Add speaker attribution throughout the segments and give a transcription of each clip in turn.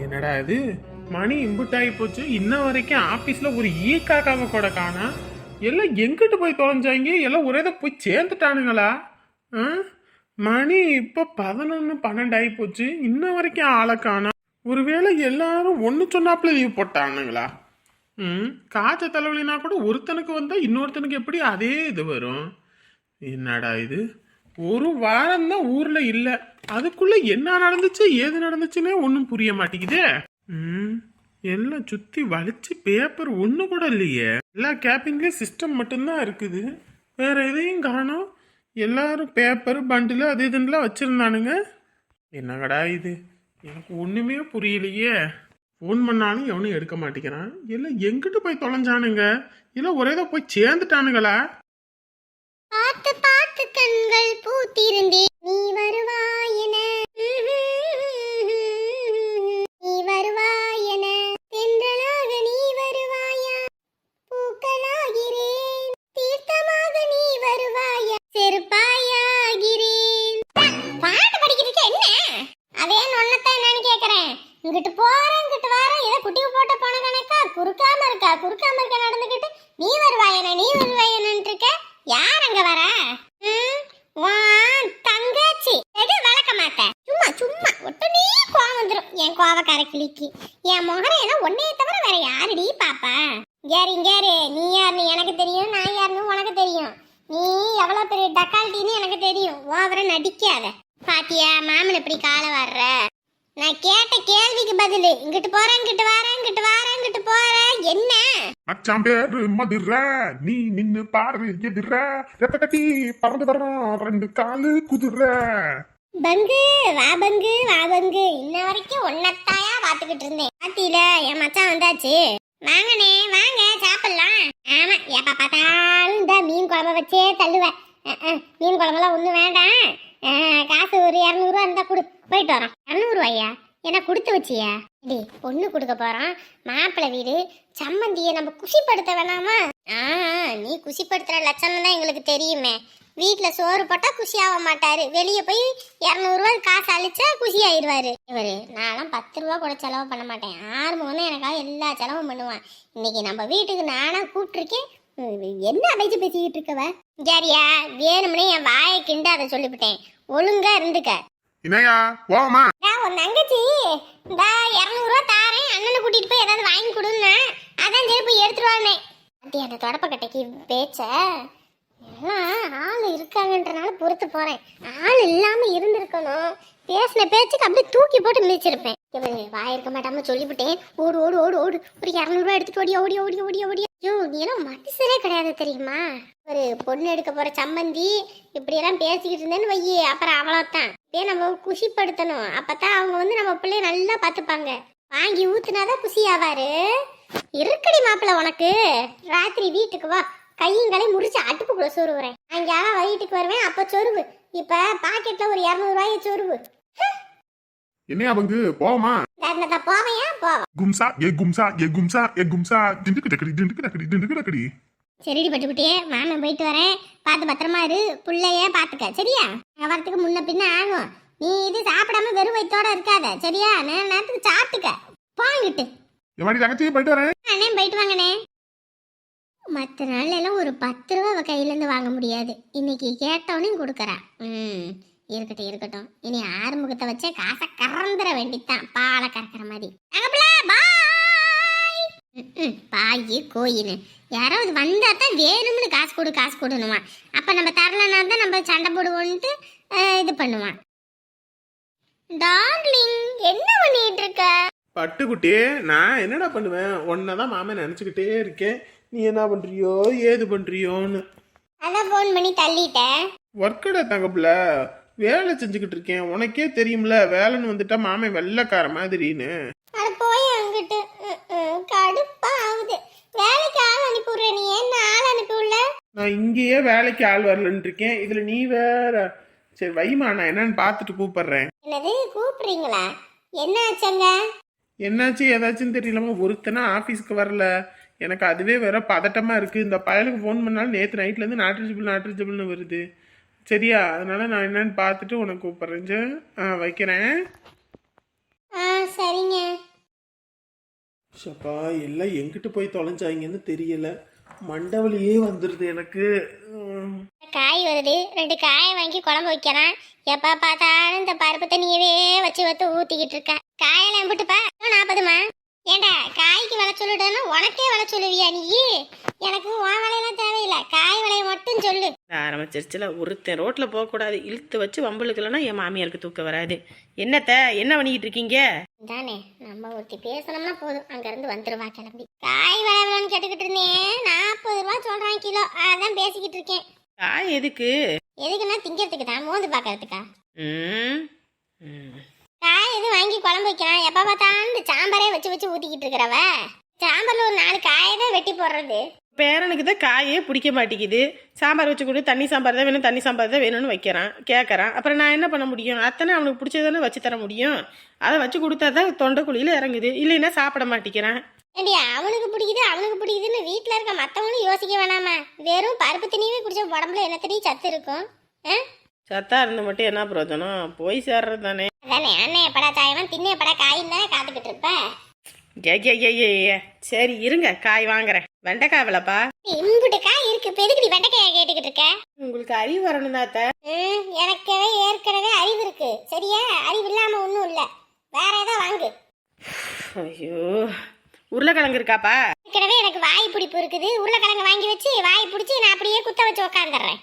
Speaker 1: என்னடா இது? மணி இம்புட்டாகி போச்சு. இன்ன வரைக்கும் ஆஃபீஸில் ஒரு ஈ காக்காவை கூட காணா. எல்லாம் எங்கிட்டு போய் தொலைஞ்சாங்க? எல்லாம் ஒரே இதை போய் சேர்ந்துட்டானுங்களா? ஆ? மணி இப்போ பதினொன்று பன்னெண்டு ஆகி போச்சு. இன்ன வரைக்கும் ஆளை காணா. ஒருவேளை எல்லாரும் ஒன்று சொன்னாப்புல லீவ் போட்டானுங்களா? ம் காய்ச்ச தலைவலினா கூட ஒருத்தனுக்கு வந்தால் இன்னொருத்தனுக்கு எப்படி அதே இது வரும்? என்னடா இது? ஒரு வாரம் தான் ஊர்ல இல்ல. அதுக்குள்ள என்ன நடந்துச்சு ஏது நடந்துச்சுன்னே ஒன்றும் புரிய மாட்டேங்குதே. ம் எல்லாம் சுத்தி வலிச்சு பேப்பர் ஒண்ணு கூட இல்லையே. எல்லா கேபின்லயும் சிஸ்டம் மட்டும்தான் இருக்குது. வேற எதையும் காணும். எல்லாரும் பேப்பர் பண்டில் அது இதுன்னுலாம் வச்சிருந்தானுங்க. என்னங்கடா இது? எனக்கு ஒண்ணுமே புரியலையே. ஃபோன் பண்ணாலும் எவனும் எடுக்க மாட்டேங்கிறான். எல்லாம் எங்கிட்டு போய் தொலைஞ்சானுங்க? இல்லை ஒரே தான் போய் சேர்ந்துட்டானுங்களா?
Speaker 2: கண்கள் பூத்திருந்தே என் கோவக்கார கிளிக்கு. என் முகம் ஏதோ ஒன்னே தவிர வேற யாருடி பாப்பா? இங்கேரு இங்கேரு நீ யாருன்னு எனக்கு தெரியும் நான் யாருன்னு உனக்கு தெரியும். நீ எவ்வளோ பெரிய டக்கால்ட்டின்னு எனக்கு தெரியும். ஓவர நடிக்காத. பாத்தியா மாமன் இப்படி காலை வர்ற? நான் கேட்ட கேள்விக்கு பதில் இங்கிட்டு போறேன் இங்கிட்டு வரேன் இங்கிட்டு வரேன் இங்கிட்டு போறேன் என்ன?
Speaker 3: மச்சான் பேரு மதுர நீ நின்னு பாரு எதிர. ரெத்த கட்டி பறந்து வரோம் ரெண்டு காலு குதிர.
Speaker 2: பங்கு வா பங்கு வா பங்கு. இன்ன வரைக்கும் ஒன்னத்தாயா பாத்துக்கிட்டு இருந்தேன். பாத்தியில என் மச்சான் வந்தாச்சு. வாங்கண்ணே வாங்க சாப்பிடலாம். ஆமா எப்ப பார்த்தாலும் இந்த மீன் குழம்ப வச்சே தள்ளுவேன் மீன் குழம்பெல்லாம் ஒன்றும் வேண்டாம். காசு ஒரு இரநூறுவா இருந்தா கொடு. போயிட்டு வரோம். இரநூறுவாயா? என்ன கொடுத்து வச்சியா? டி பொண்ணு கொடுக்க போறோம். மாப்பிள்ளை வீடு. சம்மந்தியை நம்ம குஷிப்படுத்த வேணாமா? ஆ நீ குஷிப்படுத்துகிற லட்சணம் தான் எங்களுக்கு தெரியுமே. வீட்டில் சோறு போட்டால் குஷி ஆக மாட்டாரு. வெளியே போய் இரநூறுவா காசு அழிச்சா குஷி ஆயிடுவாரு இவரு நான்லாம் பத்து ரூபா கூட செலவு பண்ண மாட்டேன். ஆறுமுகம் தான் எனக்காக எல்லா செலவும் பண்ணுவான். இன்னைக்கு நம்ம வீட்டுக்கு நானா கூப்பிட்டுருக்கேன். என்ன அடைச்சு பேசிக்கிட்டு இருக்கவ? சரியா வேணும்னே என் வாயை கிண்டு அதை சொல்லிவிட்டேன். ஒழுங்கா இருந்துக்க.
Speaker 3: இணையா போமா
Speaker 2: உன் தங்கச்சி இந்த இரநூறுவா தாரேன். அண்ணனை கூட்டிட்டு போய் ஏதாவது வாங்கி கொடுன்னா அதான் சரி போய் எடுத்துட்டு வந்தேன் அப்படி அந்த தொடப்பக்கட்டைக்கு பேச்ச? எல்லாம் ஆள் இருக்காங்கன்றனால பொறுத்து போறேன். ஆள் இல்லாம இருந்திருக்கணும். பேசின பேச்சுக்கு அப்படியே தூக்கி போட்டு மிதிச்சிருப்பேன். இவரு வாய் இருக்க மாட்டாம சொல்லிவிட்டேன். ஓடு ஓடு ஓடு ஓடு. ஒரு இரநூறுவா எடுத்துட்டு ஓடி ஓடி ஓடி ஓடி ஓடி. ஐயோ நீ எல்லாம் மனுஷரே கிடையாது தெரியுமா? ஒரு பொண்ணு எடுக்க போற சம்மந்தி இப்படி எல்லாம் பேசிக்கிட்டு இருந்தேன்னு வையே அப்புறம் அவ்வளவுதான். இதே நம்ம குஷிப்படுத்தணும். அப்பதான் அவங்க வந்து நம்ம பிள்ளைய நல்லா பார்த்துப்பாங்க. வாங்கி ஊத்துனாதான் குஷி ஆவாரு. இருக்கடி மாப்பிள்ள உனக்கு. ராத்திரி வீட்டுக்கு வா. கையும் களையும் முடிச்சு அடுப்புக்குள்ள சொருவுறேன். அங்கேயாவது வீட்டுக்கு வருவேன் அப்ப சொருவு. இப்ப பாக்கெட்ல ஒரு இரநூறுவாய சொருவு.
Speaker 3: என்னையா பங்கு? போமா
Speaker 2: நான் போவையா போவேன்
Speaker 3: கும்சா ஏ கும்சா ஏ கும்சா ஏ கும்சா. டிண்டுக்கு டக்கடி டிண்டுக்கு டக்கடி டிண்டுக்கு டக்கடி.
Speaker 2: சரிடி பட்டுக்குட்டியே மாமன் போயிட்டு வரேன். பார்த்து பத்திரமா இரு புள்ளைய பார்த்துக்க சரியா? நான் வரத்துக்கு முன்ன பின்ன ஆகும். நீ இது சாப்பிடாம வெறும் வயித்தோட இருக்காத சரியா? நேர நேரத்துக்கு சாப்பிட்டுக்க. போங்கிட்டு
Speaker 3: என் மாதிரி தங்கச்சி போயிட்டு வரேன்.
Speaker 2: அண்ணே போயிட்டு வாங்கண்ணே. மற்ற நாள் எல்லாம் ஒரு பத்து ரூபா அவள் கையிலேருந்து வாங்க முடியாது. இன்னைக்கு கேட்டவனையும் கொடுக்குறா. ம் இருக்கட்டும் இருக்கட்டும். இனி ஆறுமுகத்தை வச்சே காசை கறந்துட வேண்டித்தான். பாலை கறக்கிற மாதிரி. பாய்! கோயில். யாராவது வந்தா தான் வேணும்னு காசு கொடு காசு கொடுணுமா அப்போ நம்ம தரலனா தான் நம்ம சண்டை போடுவோன்ட்டு இது பண்ணுவான். டார்லிங் என்ன பண்ணிட்டு இருக்க?
Speaker 1: பட்டுக்குட்டியே நான் என்னடா பண்ணுவேன்? ஒன்னதான் தான் மாமன் நினச்சிக்கிட்டே இருக்கேன். நீ என்ன பண்ணுறியோ ஏது பண்ணுறியோன்னு
Speaker 2: அதான் ஃபோன் பண்ணி தள்ளிட்டேன்
Speaker 1: ஒர்க்கடா தங்கப்புல வேலை செஞ்சுக்கிட்டு இருக்கேன். உனக்கே தெரியும்ல வேலைன்னு வந்துட்டா மாமன் வெள்ளைக்கார மாதிரின்னு.
Speaker 2: அட போய் அங்கிட்டு கடுப்பா ஆகுது வேலைக்கு ஆள் அனுப்பி விடுற நீ என்ன ஆள் அனுப்பி விடல
Speaker 1: நான் இங்கேயே வேலைக்கு ஆள் வரலன்னு இருக்கேன். இதில் நீ வேற. சரி வைமா நான் என்னன்னு பார்த்துட்டு கூப்பிடுறேன்.
Speaker 2: என்னது கூப்பிடுறீங்களா? என்ன ஆச்சங்க
Speaker 1: என்னாச்சு ஏதாச்சும் தெரியலமா ஒருத்தனா ஆஃபீஸ்க்கு வரல. எனக்கு அதுவே வேற பதட்டமா இருக்கு. இந்த பயலுக்கு ஃபோன் பண்ணாலும் நேற்று நைட்ல இருந்து நாட்ரிஜபிள் நாட்ரிஜபிள்னு வருது. சரியா? அதனால நான் என்னன்னு பார்த்துட்டு உனக்கு கூப்பிடுறேன்? ஆ வைக்கிறேன்.
Speaker 2: ஆ சரிங்க.
Speaker 1: சப்பா எல்லாம் எங்கிட்டு போய் தொலைஞ்சாங்கன்னு தெரியல. மண்டவலியே வந்துடுது எனக்கு.
Speaker 2: காய் வருது. ரெண்டு காயை வாங்கி குழம்பு வைக்கிறேன். எப்ப பார்த்தாலும் இந்த பருப்பு தண்ணியவே வச்சு வத்து ஊத்திக்கிட்டு இருக்க. காயெல்லாம் எம்பிட்டுப்பா. நாற்பதுமா ஏண்டா காய்க்கு விலை சொல்லுடனா உனக்கே விலை சொல்லுவியா நீ? எனக்கு உன் விலையெல்லாம் தேவையில்லை. காய் விலையை மட்டும் சொல்லு.
Speaker 4: ஆரம்பிச்சிருச்சுல ஒருத்தன் ரோட்டில் போகக்கூடாது. இழுத்து வச்சு வம்பளுக்கலன்னா என் மாமியாருக்கு தூக்கம் வராது. என்னத்த என்ன பண்ணிக்கிட்டு இருக்கீங்க?
Speaker 2: தானே நம்ம ஒருத்தி பேசணும்னா போதும். அங்க இருந்து வந்துருவா கிளம்பி. காய் விலை எவ்வளோன்னு கேட்டுக்கிட்டு இருந்தேன். நாற்பது ரூபா சொல்றான் கிலோ. அதான் பேசிக்கிட்டு இருக்கேன்.
Speaker 4: காய் எதுக்கு?
Speaker 2: எதுக்குன்னா திங்கிறதுக்கு தான் மோந்து பார்க்கறதுக்கா?
Speaker 4: ம் ம்.
Speaker 2: காய் எதுவும் வாங்கி குழம்பு வைக்கிறான் எப்ப பார்த்தாலும் இந்த சாம்பாரே வச்சு வச்சு ஊத்திக்கிட்டு இருக்கிறவ. சாம்பார்ல ஒரு நாலு காயை தான் வெட்டி போடுறது.
Speaker 4: பேரனுக்கு தான் காயே பிடிக்க மாட்டேங்குது. சாம்பார் வச்சு கொடு தண்ணி சாம்பார் தான் வேணும் தண்ணி சாம்பார் தான் வேணும்னு வைக்கிறான் கேட்குறான் அப்புறம் நான் என்ன பண்ண முடியும்? அத்தனை அவனுக்கு பிடிச்சதானே வச்சு தர முடியும்? அதை வச்சு கொடுத்தா தான் தொண்டைக்குழியில் இறங்குது. இல்லைன்னா சாப்பிட மாட்டேங்கிறான்.
Speaker 2: ஏண்டி அவனுக்கு பிடிக்குது அவனுக்கு பிடிக்குதுன்னு வீட்ல இருக்க மத்தவங்களும் யோசிக்க வேணாமா? வெறும் பருப்பு தண்ணியவே குடிச்ச உடம்புல என்ன தண்ணி சத்து இருக்கும்? ஆ?
Speaker 4: சத்தா இருந்து மட்டும் என்ன பிரயோஜனம்? போய் சேர்றது தானே.
Speaker 2: அதானே அண்ணன் எப்படா தாயவன் தின்ன எப்படா காயின்னு தானே காத்துக்கிட்டு இருப்ப?
Speaker 4: ஏ ஏ ஏ ஏ ஏ. சரி இருங்க காய் வாங்குறேன். வெண்டைக்காய் விலப்பா.
Speaker 2: இம்புட்டு காய் இருக்கு. இப்ப எதுக்கு நீ வெண்டைக்காய கேட்டுக்கிட்டு இருக்க?
Speaker 4: உங்களுக்கு அறிவு வரணும்.
Speaker 2: ம் எனக்கு ஏற்கனவே அறிவு இருக்கு. சரியா? அறிவு இல்லாம ஒண்ணும் இல்ல. வேற ஏதோ வாங்கு.
Speaker 4: ஐயோ உருளைக்கிழங்கு இருக்காப்பா?
Speaker 2: ஏற்கனவே எனக்கு வாய் பிடிப்பு இருக்குது. உருளைக்கிழங்கு வாங்கி வச்சு வாய் பிடிச்சி நான் அப்படியே குத்த வச்சு உக்காந்துடுறேன்.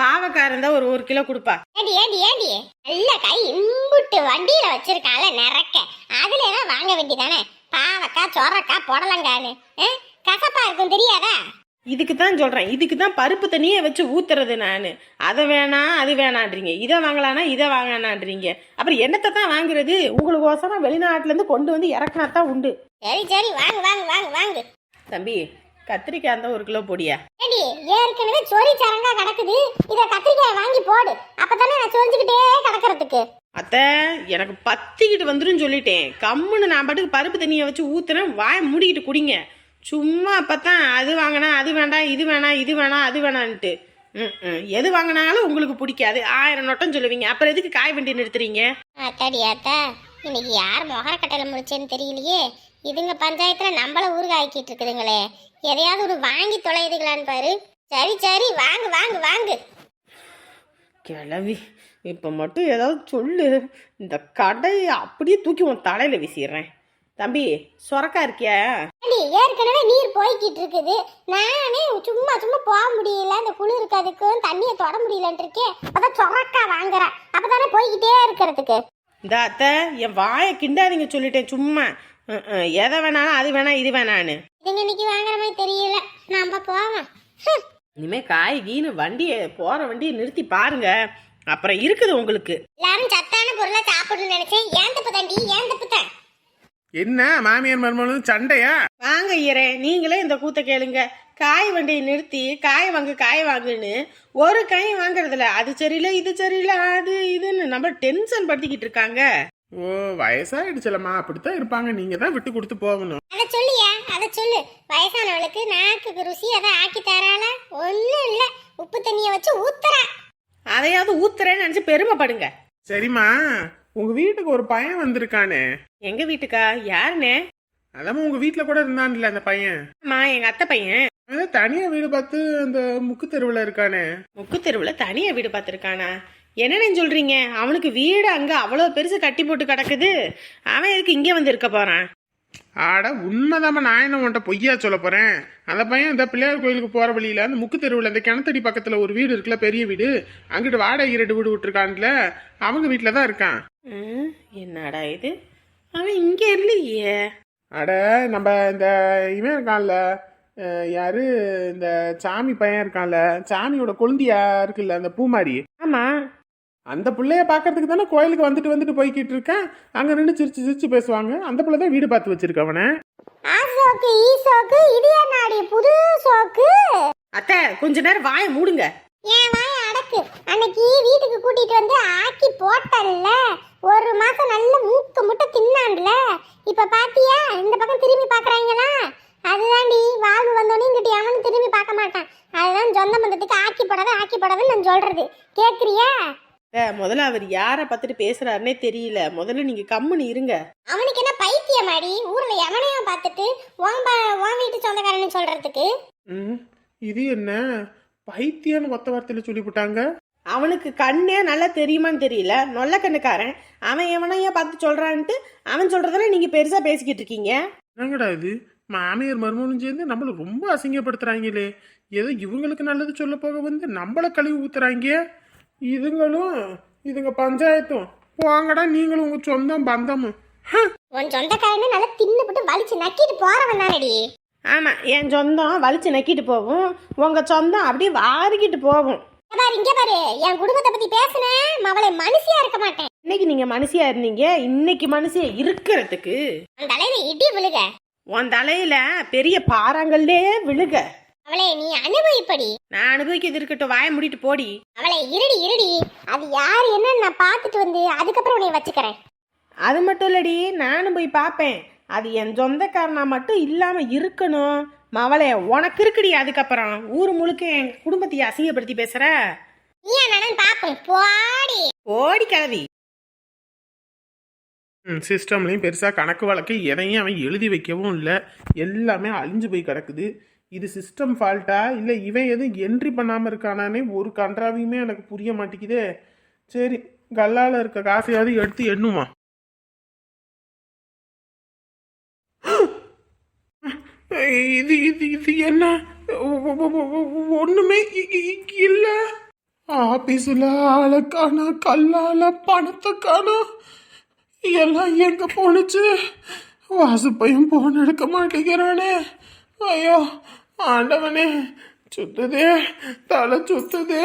Speaker 4: பாவக்காய் இருந்தா ஒரு ஒரு கிலோ கொடுப்பா.
Speaker 2: ஏண்டி ஏண்டி ஏண்டி? நல்ல கை இம்புட்டு வண்டியில வச்சிருக்கான்ல நிறக்க. அதுல தான் வாங்க வேண்டியதானே? பாவக்காய் சொரக்காய் புடலங்கான்னு? கசப்பா இருக்கும் தெரியாதா?
Speaker 4: இதுக்கு தான் சொல்றேன். இதுக்கு தான் பருப்பு தண்ணியே வச்சு ஊத்துறது நான். அதை வேணாம் அது வேணான்றீங்க. இதை வாங்கலானா இதை வாங்கலான்றீங்க அப்புறம் என்னத்தை தான் வாங்குறது? உங்களுக்கு ஒசரம் வெளிநாட்டுல இருந்து கொண்டு வந்து இறக்குனா தான் உண்டு.
Speaker 2: சரி சரி வாங்கு வாங்கு வாங்கு வாங்கு.
Speaker 4: தம்பி கத்திரிக்காய் இருந்தா ஒரு கிலோ பொடியா?
Speaker 2: ஏற்கனவே சொறி சரங்கா கிடக்குது. இத கத்திரிக்காய் வாங்கி போடு. அப்பதானே நான் சொரிஞ்சுக்கிட்டே கிடக்கிறதுக்கு.
Speaker 4: அத்தை எனக்கு பத்திக்கிட்டு வந்துரும் சொல்லிட்டேன். கம்முன்னு நான் பாட்டுக்கு பருப்பு தண்ணியை வச்சு ஊத்துறேன். வாயை மூடிக்கிட்டு குடிங்க. சும்மா அப்பத்தான் அது வாங்கினா அது வேண்டாம் இது வேணாம் இது வேணாம் அது வேணான்ட்டு. எது வாங்கினாலும் உங்களுக்கு பிடிக்காது. ஆயிரம் நொட்டம் சொல்லுவீங்க. அப்புறம் எதுக்கு காய் வண்டி நிறுத்துறீங்க?
Speaker 2: அத்தாடி அத்தா. இன்னைக்கு யார் மொகர கட்டளை முடிச்சேன்னு தெரியலையே. இதுங்க பஞ்சாயத்துல நம்மள ஊறுகாய்க்கிட்டு இருக்குதுங்களே. எதையாவது ஒரு வாங்கி தொலையுதுங்களான்னு பாரு. சரி சரி வாங்கு வாங்கு வாங்கு.
Speaker 4: கிளவி இப்போ மட்டும் ஏதாவது சொல்லு. இந்த கடையை அப்படியே தூக்கி உன் தலையில் வீசிடுறேன். தம்பி சொரக்கா இருக்கியா?
Speaker 2: ஏற்கனவே நீர் போய்கிட்டு இருக்குது. நானே சும்மா சும்மா போக முடியல. இந்த குளிருக்கு அதுக்கும் தண்ணியை தொட முடியலன்ட்டு இருக்கேன். அதான் சொரக்கா வாங்குறேன் அப்பதானே போய்கிட்டே இருக்கிறதுக்கு.
Speaker 4: இந்த அத்தை என் வாயை கிண்டாதீங்க சொல்லிட்டேன் சும்மா. எதை வேணாலும் அது வேணாம் இது வேணான்னு.
Speaker 2: இதுங்க இன்னைக்கு வாங்குற மாதிரி தெரியல. நம்ம போவோம்.
Speaker 4: இனிமே காய் கீனு வண்டியை போகிற வண்டியை நிறுத்தி பாருங்க. அப்புறம் இருக்குது உங்களுக்கு.
Speaker 2: எல்லாரும் சத்தான பொருளை சாப்பிடணும்னு நினைச்சேன். ஏன் தப்பு தாண்டி? ஏன் தப்பு தான்?
Speaker 1: என்ன மாமியார் மருமகளும் சண்டையா?
Speaker 4: வாங்க ஐயரே நீங்களே இந்த கூத்த கேளுங்க. காய் வண்டியை நிறுத்தி காய் வாங்கு காய் வாங்குன்னு ஒரு காய் வாங்குறதில்ல அது சரியில்லை இது சரியில்லை அது இதுன்னு நம்ம டென்ஷன் படுத்திக்கிட்டு இருக்காங்க.
Speaker 1: ஓ வயசாயிடுச்சலம்மா. அப்படித்தான் இருப்பாங்க. நீங்க தான் விட்டு கொடுத்து போகணும்.
Speaker 2: அதை சொல்லியா? அதை சொல்லு. வயசானவளுக்கு நாக்குக்கு ருசி அதை ஆக்கி தராள? ஒன்றும் இல்லை. உப்பு தண்ணியை வச்சு ஊத்துறா.
Speaker 4: அதையாவது ஊத்துறேன்னு நினைச்சு பெருமைப்படுங்க.
Speaker 1: சரிம்மா. உங்க வீட்டுக்கு ஒரு பையன் வந்திருக்கானே.
Speaker 4: எங்க வீட்டுக்கா? யாருனே?
Speaker 1: அதாம்மா உங்க வீட்டுல கூட இருந்தான்ல அந்த பையன்.
Speaker 4: அம்மா எங்க அத்தை பையன்.
Speaker 1: அதான் தனியா வீடு பார்த்து அந்த முக்கு தெருவுல இருக்கானே.
Speaker 4: முக்கு தெருவில் தனியா வீடு பார்த்துருக்கானா? என்னன்னு சொல்றீங்க? அவனுக்கு வீடு அங்க அவ்வளோ பெருசு கட்டி போட்டு கிடக்குது. அவன் எதுக்கு இங்கே வந்து இருக்க போறான்?
Speaker 1: ஆட உண்மைதாம்மா நான் என்ன உன்ட்ட பொய்யா சொல்ல போறேன்? அந்த பையன் இந்த பிள்ளையார் கோயிலுக்கு போற வழியில அந்த முக்கு தெருவுல அந்த கிணத்தடி பக்கத்துல ஒரு வீடு இருக்குல்ல பெரிய வீடு அங்கிட்டு வாடகை ரெண்டு வீடு விட்டுருக்கான்ல அவங்க வீட்டுல தான் இருக்கான்.
Speaker 4: என்னடா இது? அவன் இங்க இல்லையே.
Speaker 1: அட நம்ம இந்த இவன் இருக்கான்ல யாரு? இந்த சாமி பையன் இருக்கான்ல. சாமியோட கொழுந்தியா இருக்குல்ல அந்த பூமாரி.
Speaker 4: ஆமா.
Speaker 1: அந்த பிள்ளைய பார்க்கறதுக்கு தானே கோயிலுக்கு வந்துட்டு வந்துட்டு போய்கிட்டு இருக்கேன் அங்க நின்று சிரிச்சு சிரிச்சு பேசுவாங்க. அந்த பிள்ளை தான் வீடு பார்த்து வச்சிருக்க அவனை.
Speaker 2: ஆ சோக்கு ஈ சோக்கு இது நாடி புது சோக்கு.
Speaker 4: அத்தை கொஞ்ச நேரம் வாயை மூடுங்க.
Speaker 2: ஏன் வாய அடக்கு. அன்னைக்கு வீட்டுக்கு கூட்டிட்டு வந்து ஆக்கி போட்டல்ல. ஒரு மாசம் நல்ல மூக்கு முட்டை தின்னான்ல. இப்ப பாத்தியா? இந்த பக்கம் திரும்பி பாக்குறாங்களா? அதுதான்டி வாழ்வு வந்தோடனே இங்கிட்ட எவனும் திரும்பி பார்க்க மாட்டான். அதுதான் சொந்த பந்தத்துக்கு ஆக்கி போடாத ஆக்கி போடாதுன்னு நான் சொல்றது. கேக்குறியா?
Speaker 4: ஏ, முதல்ல அவர் யாரை பார்த்துட்டு பேசுறாருன்னே தெரியல. முதல்ல நீங்க கம்முன்னு இருங்க.
Speaker 2: அவனுக்கு என்ன பைத்தியமாடி? ஊர்ல எவனையும் பார்த்துட்டு உன் உன் வீட்டு சொந்தக்காரன்னு சொல்றதுக்கு?
Speaker 1: ம் இது என்ன? பைத்தியன்னு ஒத்த வார்த்தையில் சொல்லிவிட்டாங்க?
Speaker 4: அவனுக்கு கண்ணே நல்லா தெரியுமான்னு தெரியல. நொல்ல கண்ணுக்காரன். அவன் எவனையா பார்த்து சொல்றான்ட்டு அவன் சொல்றதெல்லாம் நீங்க பெருசா பேசிக்கிட்டு இருக்கீங்க.
Speaker 1: என்னங்கடா இது? மாமியார் மருமகனும் சேர்ந்து நம்மள ரொம்ப அசிங்கப்படுத்துறாங்களே. ஏதோ இவங்களுக்கு நல்லது சொல்ல போக வந்து நம்மள கழுவி ஊத்துறாங்க. இதுங்களும் இதுங்க பஞ்சாயத்தும். போங்கடா நீங்களும் உங்க சொந்தம் பந்தமும்.
Speaker 2: உன் சொந்தக்காரன்னு நல்லா தின்னுபிட்டு வலிச்சு நக்கிட்டு போறவன் தானடி.
Speaker 4: ஆமா என் சொந்தம் வலிச்சு நக்கிட்டு போகும். உங்க சொந்தம் அப்படியே வாரிக்கிட்டு போகும்.
Speaker 2: இங்க பாரு இங்க பாரு. என் குடும்பத்தை பத்தி பேசுனேன் மவளை மனுஷியா இருக்க மாட்டேன்.
Speaker 4: இன்னைக்கு நீங்க மனுஷியா இருந்தீங்க. இன்னைக்கு மனுஷியா இருக்கிறதுக்கு
Speaker 2: அந்த தலையில இடி விழுக.
Speaker 4: உன் தலையில பெரிய பாறாங்கல்லே விழுக.
Speaker 2: அவளை நீ அனுபவிப்படி.
Speaker 4: நான் அனுபவிக்கிறது இருக்கட்டும் வாய மூடிட்டு போடி.
Speaker 2: அவளை இருடி இருடி. அது யார் என்னன்னு நான் பார்த்துட்டு வந்து அதுக்கப்புறம் உன்னை வச்சுக்கிறேன்.
Speaker 4: அது மட்டும் இல்லடி நானும் போய் பார்ப்பேன். அது என் சொந்தக்காரனா மட்டும் இல்லாம இருக்கணும். மவளே உனக்கு இருக்குடி அதுக்கப்புறம். ஊர் முழுக்க என் குடும்பத்தை அசிங்கப்படுத்தி பேசுற.
Speaker 2: நீ என்னன்னு பாப்போம் போடி.
Speaker 4: ஓடி கிளவி
Speaker 1: சிஸ்டம்லையும் பெருசாக கணக்கு வழக்கு எதையும் அவன் எழுதி வைக்கவும் இல்லை. எல்லாமே அழிஞ்சு போய் கிடக்குது. இது சிஸ்டம் ஃபால்ட்டா இல்லை இவன் எதுவும் என்ட்ரி பண்ணாமல் இருக்கானானே? ஒரு கன்றாவையுமே எனக்கு புரிய மாட்டேங்குதே. சரி கல்லால் இருக்க காசையாவது எடுத்து எண்ணுமா? இது இது இது என்ன? ஒ- இல்லை ஒ- ஒண்ணுமே ஆளை காணா கல்லால பணத்தை காணா. எல்லாம் எங்க வாசு வாசுப்பையும் போன் எடுக்க மாட்டேங்கிறானே. ஐயோ ஆண்டவனே சுத்துதே தலை சுத்துதே.